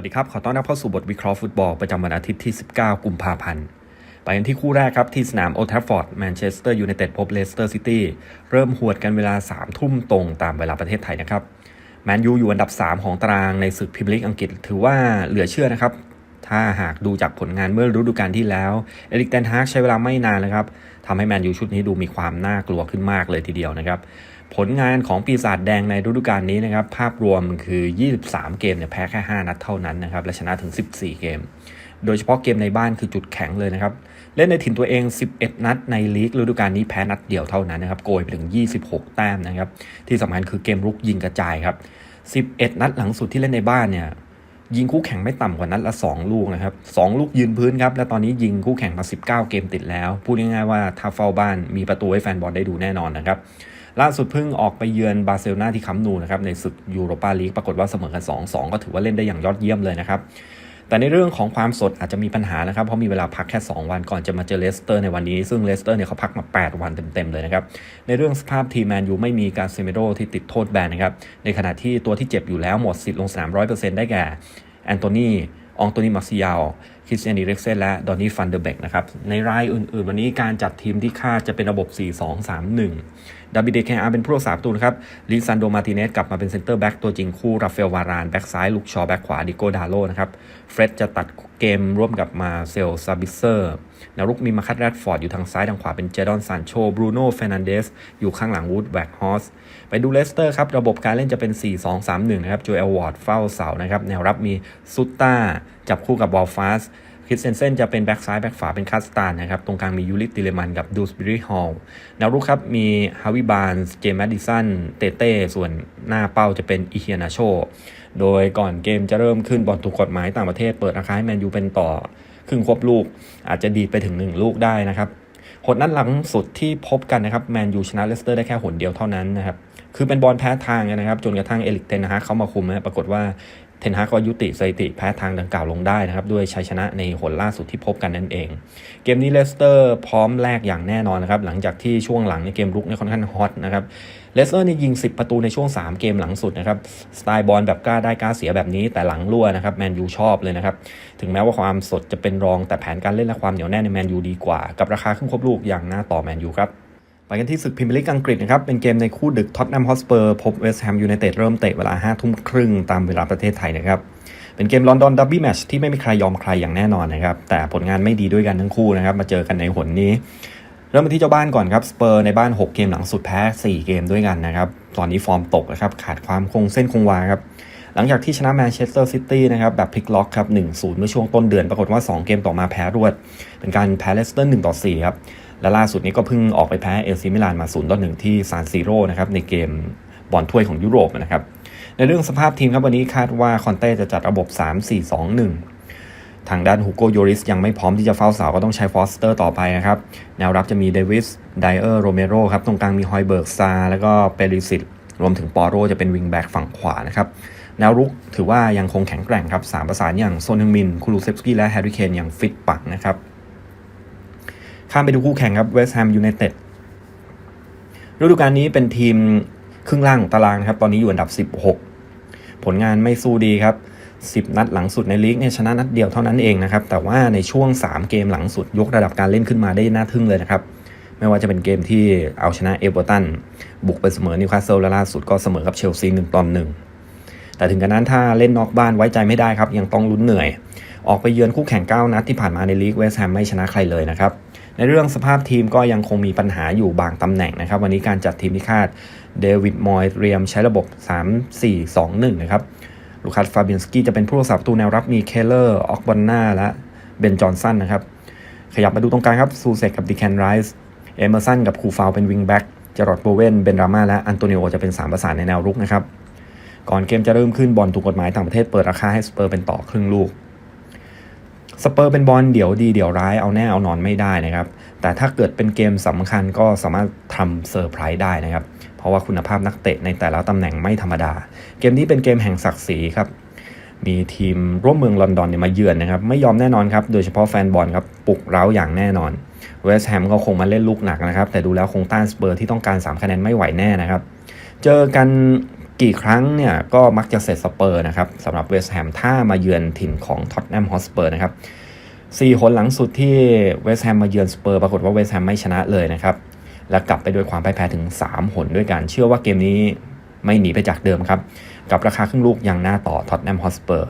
วัสดีครับ ขอต้อนรับเข้าสู่บทวิเคราะห์ฟุตบอลประจำวันอาทิตย์ที่ 19 กุมภาพันธ์ ไปกันที่คู่แรกครับ ที่สนามโอทฟฟอร์ดแมนเชสเตอร์ยูไนเต็ดพบเลสเตอร์ซิตี้เริ่มหวดกันเวลา 3 ทุ่มตรงตามเวลาประเทศไทยนะครับแมนยูอยู่อันดับ 3 ของตารางในศึกพรีเมียร์ลีกอังกฤษ ถือว่าเหลือเชื่อนะครับ ถ้าหากดูจากผลงานเมื่อฤดูกาลที่แล้วเอริกเตนฮากใช้เวลาไม่นานเลยครับทำให้แมนยูชุดนี้ดูมีความน่ากลัวขึ้นมากเลยทีเดียวนะครับ ผลงานของปีศาจแดงในฤดูกาลนี้นะครับ ภาพรวมคือ 23 เกมเนี่ยแพ้แค่ 5 นัดเท่านั้นนะครับ และชนะถึง 14 เกม โดยเฉพาะเกมในบ้านคือจุดแข็งเลยนะครับ เล่นในถิ่นตัวเอง 11 นัดในลีกฤดูกาลนี้แพ้นัดเดียวเท่านั้นนะครับ โกยไปถึง 26 แต้มนะครับ ที่สำคัญคือเกมรุกยิงกระจายครับ 11 นัดหลังสุดที่เล่นในบ้านเนี่ยยิงคู่แข่งไม่ต่ำกว่านัดละ 2 ลูกนะครับ 2 ลูกยืนพื้นครับ และตอนนี้ยิงคู่แข่งมา 19 เกมติดแล้ว พูดง่ายๆว่าถ้าเฝ้าบ้านมีประตูให้แฟนบอลได้ดูแน่นอนนะครับ ล่าสุดเพิ่งออกไปเยือนบาร์เซโลนาที่คัมนูนะครับในศึกยูโรปาลีกปรากฏว่าเสมอกัน 2-2 ก็ถือว่าเล่นได้อย่างยอดเยี่ยมเลยนะครับแต่ในเรื่องของความสดอาจจะมีปัญหานะครับ เพราะมีเวลาพักแค่ 2 วันก่อนจะมาเจอเลสเตอร์ในวันนี้ ซึ่งเลสเตอร์เนี่ยเขาพักมา 8 วันเต็ม ๆ เลยนะครับ ในเรื่องสภาพทีมแมนยูไม่มีการเซเมโดที่ติดโทษแบนนะครับ ในขณะที่ตัวที่เจ็บอยู่แล้วหมดสิทธิ์ลงสนาม 100%ได้แก่แอนโทนี อองโตนีมาซิยาลคริสเตียนดีเร็กเซนและดอนนี่ฟันเดอร์เบกนะครับ ในรายอื่นๆ วันนี้การจัดทีมที่คาดจะเป็นระบบ 4-2-3-1ดาบิเดเคอาร์เป็นผู้รักษาประตูนะครับลิซันโดมาติเนสกลับมาเป็นเซนเตอร์แบ็กตัวจริงคู่ราฟเฟลวาราน แบ็กซ้ายลุกชอแบ็กขวาดิโกดาโลนะครับ เฟร็ดจะตัดเกมร่วมกับมาเซลซาบิเซอร์ นารุกมีมาคัตแรดฟอร์ดอยู่ทางซ้ายทางขวาเป็นเจดอนซานโชบรูโน่เฟรนันเดสอยู่ข้างหลังวูดแบ็กฮอสไปดูเลสเตอร์ครับ ระบบการเล่นจะเป็น 4-2-3-1 นะครับโจเอลวอร์ดเฝ้าเสานะครับ แนวรับมีซุตตาจับคู่กับบอลฟาสคริสเซนเซนจะเป็นแบ็กซ้ายแบ็กขวาเป็นคาสตานนะครับ ตรงกลางมียูริติเลมันกับดูสบิริฮอลแนวรุกครับ มีฮาวิบานส์เจมส์แมดิสันเตเต้ ส่วนหน้าเป้าจะเป็นอิเฮียนาโช โดยก่อนเกมจะเริ่มขึ้นบอลถูกกฎหมายต่างประเทศเปิดราคาให้แมนยูเป็นต่อ ครึ่งควบลูก อาจจะดีไปถึง 1 ลูกได้นะครับหดนั้นหลังสุดที่พบกันนะครับแมนยูชนะเลสเตอร์ได้แค่หนเดียวเท่านั้นนะครับคือเป็นบอลแพ้ทางนะครับจนกระทั่งเอลิกเทนฮะเขามาคุมนะปรากฏว่า เทนฮากก็ยุติสถิติแพ้ทางดังกล่าวลงได้นะครับ ด้วยชัยชนะในหนล่าสุดที่พบกันนั่นเอง เกมนี้เลสเตอร์พร้อมแลกอย่างแน่นอนนะครับ หลังจากที่ช่วงหลังในเกมรุกเนี่ยค่อนข้างฮอตนะครับเลสเตอร์นี่ยิง 10 ประตูในช่วง 3 เกมหลังสุดนะครับสไตล์บอลแบบกล้าได้กล้าเสียแบบนี้แต่หลังรั่วนะครับแมนยูชอบเลยนะครับ ถึงแม้ว่าความสดจะเป็นรองแต่แผนการเล่นและความเหนียวแน่นในแมนยูดีกว่า กับราคาครึ่งครบลูกอย่างน่าต่อแมนยูครับ ไปกันที่ศึกพรีเมียร์ลีกอังกฤษนะครับ เป็นเกมในคู่ดึกท็อตแนมฮอสเปอร์พบเวสต์แฮมยูไนเต็ดเริ่มเตะเวลา5ทุ่มครึ่งตามเวลาประเทศไทยนะครับ เป็นเกมลอนดอนดับบี้แมชที่ไม่มีใครยอมใครอย่างแน่นอนนะครับ แต่ผลงานไม่ดีด้วยกันทั้งคู่นะครับ มาเจอกันในหนนี้ เริ่มไปที่เจ้าบ้านก่อนครับสเปอร์ในบ้าน 6 เกมหลังสุดแพ้ 4 เกมด้วยกันนะครับ ตอนนี้ฟอร์มตกนะครับขาดความคงเส้นคงวาครับหลังจากที่ชนะแมนเชสเตอร์ซิตี้นะครับแบบพลิกล็อกครับ1-0 เมื่อช่วงต้นเดือน ปรากฏว่า 2 เกมต่อมาแพ้รวด เป็นการแพ้เลสเตอร์1-4ครับ และล่าสุดนี้ก็เพิ่งออกไปแพ้เอลซีมิลานมา0ต่อ1ที่ซานซิโร่นะครับในเกมบอลถ้วยของยุโรปนะครับ ในเรื่องสภาพทีมครับวันนี้คาดว่าคอนเต้จะจัดระบบ 3-4-2-1 ทางด้านฮูโกโยริสยังไม่พร้อมที่จะเฝ้าเสาก็ต้องใช้ฟอสเตอร์ต่อไปนะครับ แนวรับจะมีเดวิสไดเออร์โรเมโรครับตรงกลางมีฮอยเบิร์กซา แล้วก็เปริสิตรวมถึงปอโรจะเป็นวิงแบ็กฝั่งขวานะครับแนวรุกถือว่ายังคงแข็งแกร่งครับสามประสานอย่างโซนฮึงมิน คูลูเซฟสกี้และแฮร์รี่เคนอย่างฟิตปักนะครับ ข้ามไปดูคู่แข่งครับเวสต์แฮมยูไนเต็ดฤดูกาลนี้เป็นทีมครึ่งล่างตารางครับ ตอนนี้อยู่อันดับ 16 ผลงานไม่สู้ดีครับ 10 นัดหลังสุดในลีกเนี่ยชนะนัดเดียวเท่านั้นเองนะครับ แต่ว่าในช่วง 3 เกมหลังสุดยกระดับการเล่นขึ้นมาได้น่าทึ่งเลยนะครับ ไม่ว่าจะเป็นเกมที่เอาชนะเอเวอร์ตัน บุกไปเสมอนิวคาสเซิลและล่าสุดก็เสมอกับเชลซีหนึ่งตอนหนึ่งแต่ถึงกระนั้นถ้าเล่นนอกบ้านไว้ใจไม่ได้ครับ ยังต้องลุ้นเหนื่อย ออกไปเยือนคู่แข่ง 9 นัดที่ผ่านมาในลีกเวสต์แฮมไม่ชนะใครเลยนะครับ ในเรื่องสภาพทีมก็ยังคงมีปัญหาอยู่บางตำแหน่งนะครับ วันนี้การจัดทีมที่คาดเดวิดมอยเรียมใช้ระบบ 3-4-2-1 นะครับลูคัสฟาเบียนสกี้จะเป็นผู้รักษาประตูแนวรับมีเคเลอร์ออกบอนนาและเบนจอห์นสันนะครับ ขยับมาดูตรงกลางครับซูเซกกับดิแคนไรส์เอเมอร์สันกับคูฟาวเป็นวิงแบ็กจารอดโบเวนเบนรามาและอันโตนิโอจะเป็น 3 ประสานในแนวรุกนะครับ ก่อนเกมจะเริ่มขึ้นบอลถูกกฎหมายต่างประเทศเปิดราคาให้สเปอร์เป็นต่อครึ่งลูก สเปอร์เป็นบอลเดี๋ยวดีเดี๋ยวร้ายเอาแน่เอานอนไม่ได้นะครับ แต่ถ้าเกิดเป็นเกมสำคัญก็สามารถทำเซอร์ไพรส์ได้นะครับ เพราะว่าคุณภาพนักเตะในแต่ละตำแหน่งไม่ธรรมดา เกมนี้เป็นเกมแห่งศักดิ์ศรีครับมีทีมร่วมเมืองลอนดอนเนี่ยมาเยือนนะครับ ไม่ยอมแน่นอนครับ โดยเฉพาะแฟนบอลครับปลุกเร้าอย่างแน่นอนเวสต์แฮมก็คงมาเล่นลูกหนักนะครับ แต่ดูแล้วคงต้านสเปอร์ที่ต้องการ 3 คะแนนไม่ไหวแน่นะครับ เจอกัน กี่ครั้งเนี่ยก็มักจะเสร็จสเปอร์นะครับสำหรับเวสต์แฮมถ้ามาเยือนถิ่นของท็อตแนมฮอสเปอร์นะครับสี่หนหลังสุดที่เวสต์แฮมมาเยือนสเปอร์ปรากฏว่าเวสต์แฮมไม่ชนะเลยนะครับ และกลับไปด้วยความพ่ายแพ้ถึง 3 หนด้วยกันเชื่อว่าเกมนี้ไม่หนีไปจากเดิมครับ กับราคาครึ่งลูกยังหน้าต่อท็อตแนมฮอสเปอร์